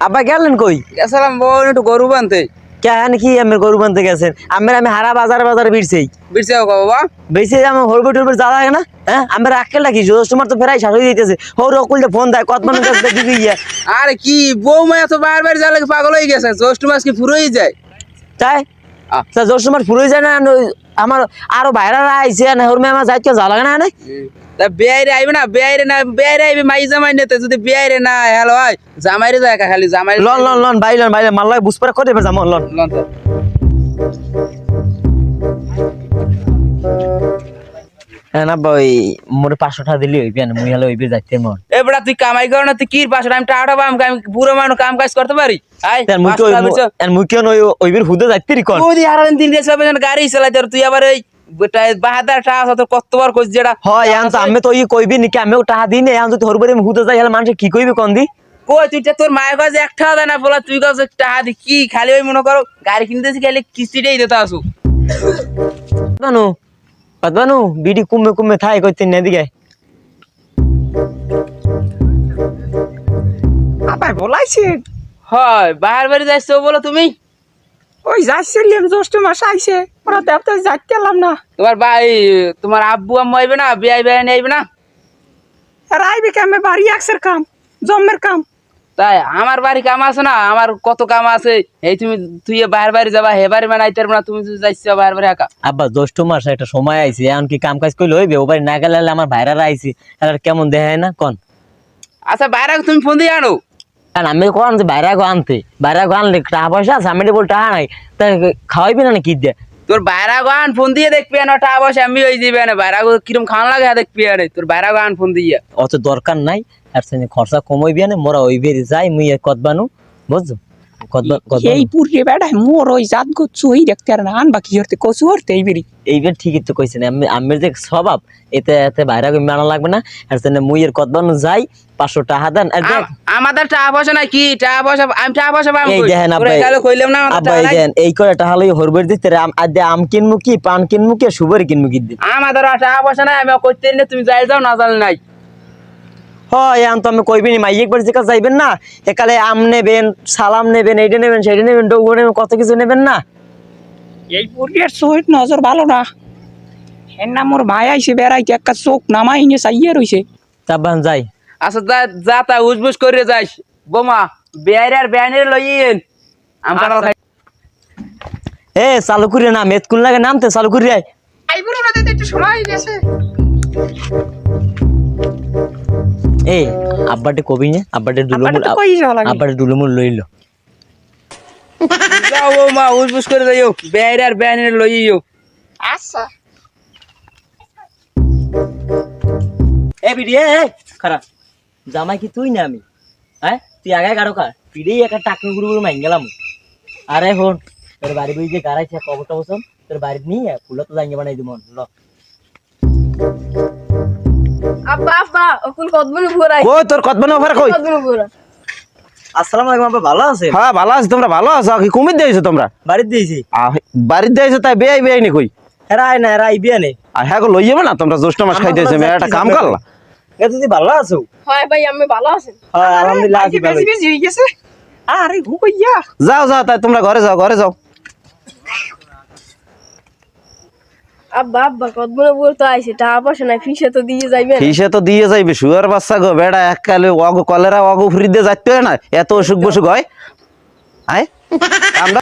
আব্বা গেলেন কই? গেছিলাম বোন একটু গরু বানতে। কেন কি আমি গরু বানতে গেছেন? আমি আমি হারা বাজারে বাজারে বিরছেই বিরছে বাবা বেশি আমার হরবে টরবে জ্বালা না হ্যাঁ? আমি রাখকে লাগি জোস তোমার তো ফেরাই শাশুড়ি দিতেছে। হোর অকুলটা ফোন দেয় কত মানুষ কাছে দেখি গিয়ে। আরে কি বৌমা এত বারবার লাগে পাগল হয়ে গেছে। জ্যৈষ্ঠ মাস কি ফুরোই যায়। তাই। তা জোস তোমার ফুরই যায় ন- আমার আরও বাইরে আইছে না হোর মেয়ে আমার যাইতে যা লাগে না তা বেয়াইরে আইবে না বেয়াইরে না বেয়াইরে আইবে মাই জামাই নেতে যদি বেয়াইরে না হ্যালো হয় জামাইরে যায় খালি জামাই লন লন লন বাই লন বাই লন মাল্লাই বুঝপারা করে এবার যাম লন লন। না ওই মোরে পাঁচশো টাকা দিলি হইবি না মুই হলে হইবি যাইতে মন এ তুই কামাই কর না তুই কি পাম আমি মানুষ কাম কাজ করতে পারি? আই তার মুই পাঁচটা মুই কেন ওই হুদে যাইতে রি কোন মোদি হারান দিন গেছে যেন গাড়ি চালাইতে তুই আবার এই বেটা বাহাদার টাকা আছে তোর কতবার কইছ যেটা? হয় এখন আমি তো কইবি নাকি আমিও টাকা দিই না এখন যদি হরবারে হুদে যাই হলে মানুষ কি কইবি কোন দি? কই তুই তোর মায়ের কাছে এক টাকা দেয় না বলা তুই কাছে টাকা দি কি খালি ওই মনে করো গাড়ি কিনতেছি খালি কিস্তিটাই দিতে আসু। বানু বানু বিডি কুমে কুমে থাই কইতে না দিকে আবার বলাইছেন হয় বাহার বাড়ি যাইছো বলো তুমি? ওই যাচ্ছিলাম জ্যৈষ্ঠ মাস আইছে। ওরা দেবতা যাইতে এলাম না। তোমার ভাই তোমার আব্বু আম্মু আইবে না? বিয়াই বিয়াই আইবে না? আর আইবে কামে বাড়ি একসের কাম জমের কাম। তাই আমার বাড়ি কাম আছে না আমার কত কাম আছে এই তুমি তুই বাহার বাড়ি যাবা হে বাড়ি বানাইতে পারবে না তুমি যাইছো বাহার বাড়ি একা। আব্বা জ্যৈষ্ঠ মাস একটা সময় আইছে এখন কি কাম কাজ কইলে হইবে? ও বাড়ি না গেলে আমার ভাইরা আইছে আর কেমন দেখায় না? কোন? আচ্ছা বাইরে তুমি ফোন দিয়ে আনো। আমি কোন যে বাইরে গো আনতে? বাইরে আনলে টাকা পয়সা আছে? আমি বল টাকা নাই। তা খাওয়াইবি না কি দিয়ে তোর বাইরা গান ফোন দিয়ে দেখবি না টাকা পয়সা আমি ওই দিবে না বাইরা কিরম খান লাগে দেখবি না তোর বাইরা গান ফোন দিয়ে। অত দরকার নাই। আর সঙ্গে খরচা কমাইবি না মোরা ওই বেরি যাই মুই কত বানু বুঝছ? কত কত এই পুরে বেড়ায় মোর ওই জাত গচ্ছু ওই দেখতে আর না আন বাকি হরতে কচু হরতে এই বেরি এইবার ঠিকই তো কইছেন আমি আমের যে স্বভাব এতে এতে বাইরে মানা লাগবে না। আর সঙ্গে মুই এর কত বানু যাই পাঁচশো টাকা দেন আর দেখ আমাদের টাকা পয়সা কি? টাকা পয়সা আমি টাকা পয়সা পাবো এই দেখেন তোরা আব্বা, কইলাম না এই নাই। দেন এই করে টাকা লই হরবার দিতে আম আদে আম কিনমু কি পান কিনমু কি সুপারি কিনমু কি দিন আমাদের টাকা পয়সা নাই আমি না তুমি যাই যাও না জানি নাই। হয় এখন তো আমি কইবি নি মাই একবার যে যাইবেন না একালে আম নেবেন সালাম নেবেন এইটা নেবেন সেইটা নেবেন ডৌগো নেবেন কত কিছু নেবেন না? এই পুরিয়ার সহিত নজর ভালো না। এর না মোর ভাই আইছে বেড়াইতে একটা চোখ নামাই নিয়ে চাইয়ে রইছে। চাবান যাই। আচ্ছা যা যা তা উজবুজ করে যাইস। বোমা বেয়ারে আর বেয়ানের লইয়েন আম কাঁঠাল খাই এ চালু করি না মেতকুল লাগে নামতে চালু করি আয়। আইবুর ওরা দিতে একটু সময় গেছে। এ আব্বাটে কবি নে আব্বাটে আব্বাটা দুলুমুল তো কই আব্বাটে দুলুমুল লইল। যাও উজবুজ করে যাইও বেয়ারে আর বেয়ানের লইও আচ্ছা। এ বিডি এ খারাপ। জামাই কি তুই না আমি? হ্যাঁ? তুই আগে গাড়ো কার পিড়েই একটা টাকা গুরু গুরু মাইন গেলাম। আরে হন তোর বাড়ি বই যে গাড়াইছে কবর টবসম তোর বাড়ি নিয়ে ফুল তো জাঙ্গে বানাই দিব ল। আব্বা আব্বা অকুল কতগুলো ঘোরাই কই তোর কত বানো কই? কতগুলো ঘোরা আসসালামু আলাইকুম আব্বা ভালো আছে হ্যাঁ ভালো আছো তোমরা ভালো আছো? কি কুমির দিয়েছ তোমরা? বাড়িতে দিয়েছি। বাড়িতে দিয়েছ তাই বেআই বেআই নি কই? এরা না এরা আইবি আনে আর হ্যাঁ গো লই যাবে না তোমরা জ্যৈষ্ঠ মাস খাইতেছে মেয়ে একটা কাম করলা? এ ভালো আছো? হয় ভাই আমি ভালো আছেন হ্যাঁ আলহামদুলিল্লাহ আছি ভালো বেশি বেশি হয়ে গেছে। আরে হুকইয়া যাও যাও তাই তোমরা ঘরে যাও ঘরে যাও। আব্বা আব্বা কতগুলো বলতে আইছে টাকা পয়সা নাই ফিসে তো দিয়ে যাইবেন ফিসে তো দিয়ে যাইবে শুয়ার বাচ্চা গো বেড়া এককালে অগ কলেরা অগ ফ্রি দিয়ে যাইতে হয় না এত অসুখ বসুখ হয়। আয় আমরা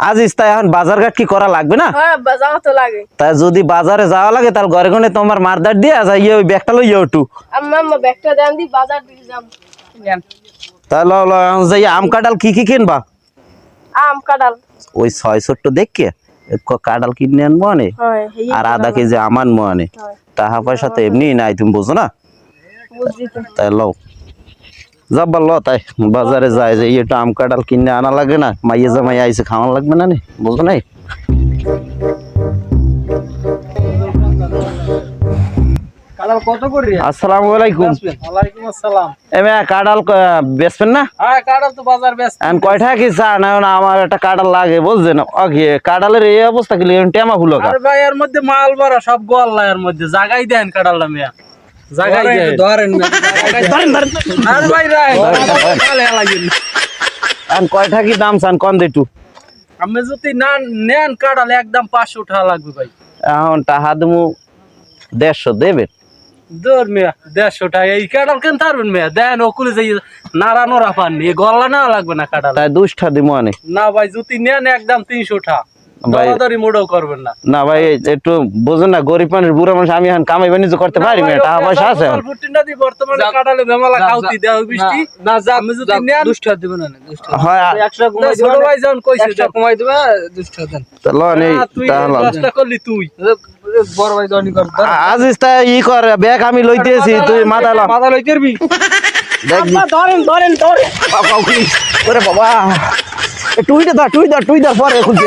আজ তাই এখন বাজার ঘাট কি করা লাগবে না? হয় যাওয়া তো লাগে। তাই যদি বাজারে যাওয়া লাগে তাহলে ঘরে ঘরে তোমার মারদার দিয়ে যাই ওই ব্যাগটা লইয়া একটু আম্মা ব্যাগটা দেন দি বাজার দিকে যাম। তাহলে যাই আম কাঁঠাল কি কি কিনবা? আম কাঁঠাল। ওই ছয় ছোট্ট দেখকে এক কাঁঠাল কিনে আনব আনে? আর আধা কেজি আমার আনে? হয়। টাকা পয়সা তো এমনি নাই তুমি বুঝো না? তাই লও। যাবার ল তাই বাজারে যায় যে একটু আম কাঁঠাল কিনে আনা লাগে না মাইয়ে জামাই আইসে খাওয়া লাগবে না নে? বুঝো নাই? কালার কত করে? আসসালামু আলাইকুম। ওয়ালাইকুম আসসালাম। এমে কাঁঠাল বেচবেন না? হ্যাঁ কাঁঠাল তো বাজার বেশ এখন কয় টাকা কি চা? না না আমার একটা কাঁঠাল লাগে বুঝছেন? ওকে কাঁঠালের এই অবস্থা কি? টেমা ফুলো কা? ভাই এর মধ্যে মাল ভরা সব গোয়াল্লা এর মধ্যে। জাগাই দেন কাটাল মিয়া। জায়গায় যায় ধরেন ধরেন ধরেন। আর ভাই রায় ধরেন। এখন কয়টা কি দাম চান? কন দিটু আমি যদি না নেন কাটালে একদম পাঁচশো টাকা লাগবে ভাই। এখন টাহা দিমু দেড়শো দেবেন? দূর মেয়া দেড়শো টাকা। এই কাটাল কেন থারবেন মেয়া? দেন ওকুলে যাই নাড়া নোড়া পাননি। গলা না লাগবে না কাটাল তাই দিমু আনে। না ভাই জুতি নেন একদম তিনশো টাকা। না। না ভাই একটু বুঝুন না গরিব মানুষ বুড়ো মানুষ আমি এখন কামাই বাণিজ্য করতে পারি না টাকা পয়সা আছে হয় আজিজ তা ই কর ব্যাগ আমি লইতেছি তুই মাথা ল মাথা লই করবি দেখবি ধরেন ধরেন ধরেন। বাবা, টুই দে ধর টুই ধর টুই ধর পরে খুলছে